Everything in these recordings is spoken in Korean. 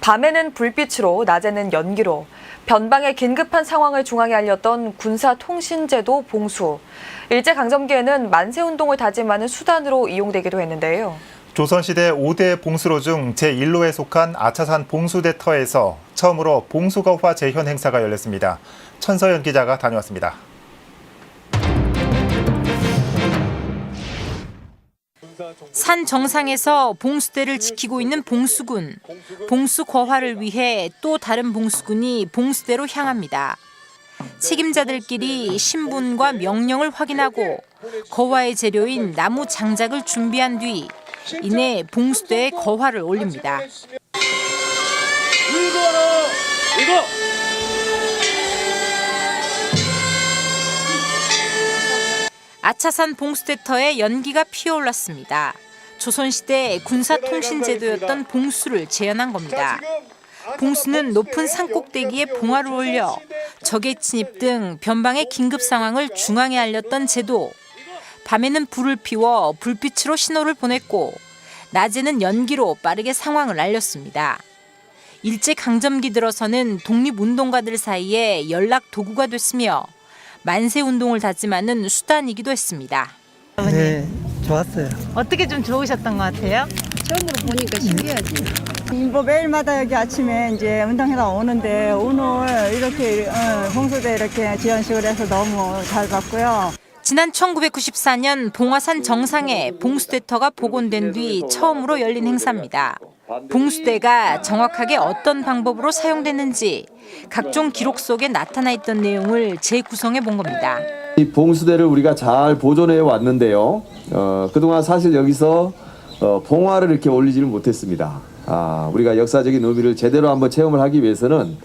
밤에는 불빛으로, 낮에는 연기로 변방의 긴급한 상황을 중앙에 알렸던 군사통신제도 봉수. 일제강점기에는 만세운동을 다짐하는 수단으로 이용되기도 했는데요. 조선시대 5대 봉수로 중 제1로에 속한 아차산 봉수대터에서 처음으로 봉수거화 재현 행사가 열렸습니다. 천서연 기자가 다녀왔습니다. 산 정상에서 봉수대를 지키고 있는 봉수군. 봉수 거화를 위해 또 다른 봉수군이 봉수대로 향합니다. 책임자들끼리 신분과 명령을 확인하고 거화의 재료인 나무 장작을 준비한 뒤 이내 봉수대에 거화를 올립니다. 아차산 봉수대터에 연기가 피어올랐습니다. 조선시대 군사통신제도였던 봉수를 재현한 겁니다. 봉수는 높은 산꼭대기에 봉화를 올려 적의 침입 등 변방의 긴급 상황을 중앙에 알렸던 제도. 밤에는 불을 피워 불빛으로 신호를 보냈고 낮에는 연기로 빠르게 상황을 알렸습니다. 일제 강점기 들어서는 독립운동가들 사이에 연락 도구가 됐으며 만세 운동을 다짐하는 수단이기도 했습니다. 네, 좋았어요. 어떻게 좀 좋으셨던 것 같아요? 처음으로 보니까 신기하지. 뭐 매일마다 여기 아침에 이제 운동회가 오는데 오늘 이렇게 어, 홍수대 이렇게 지연식을 해서 너무 잘 봤고요. 지난 1994년 봉화산 정상에 봉수대터가 복원된 뒤 처음으로 열린 행사입니다. 봉수대가 정확하게 어떤 방법으로 사용됐는지 각종 기록 속에 나타나 있던 내용을 재구성해 본 겁니다. 이 봉수대를 우리가 잘 보존해 왔는데요. 어, 그동안 사실 여기서 어, 봉화를 이렇게 올리지는 못했습니다. 아, 우리가 역사적인 의미를 제대로 한번 체험을 하기 위해서는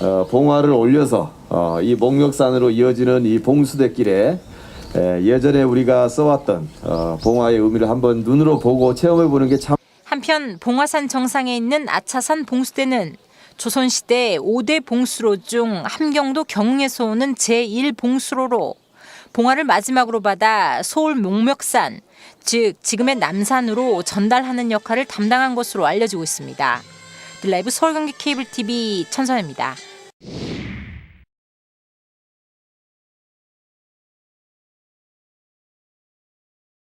어, 봉화를 올려서 어, 이 목멱산으로 이어지는 이 봉수대길에 에, 예전에 우리가 써왔던 어, 봉화의 의미를 한번 눈으로 보고 체험해 보는 게 참 한편 봉화산 정상에 있는 아차산 봉수대는 조선시대 5대 봉수로 중 함경도 경흥에서 오는 제1봉수로로 봉화를 마지막으로 받아 서울 목멱산, 즉 지금의 남산으로 전달하는 역할을 담당한 것으로 알려지고 있습니다. 라이브 서울경기 케이블 TV 천선입니다.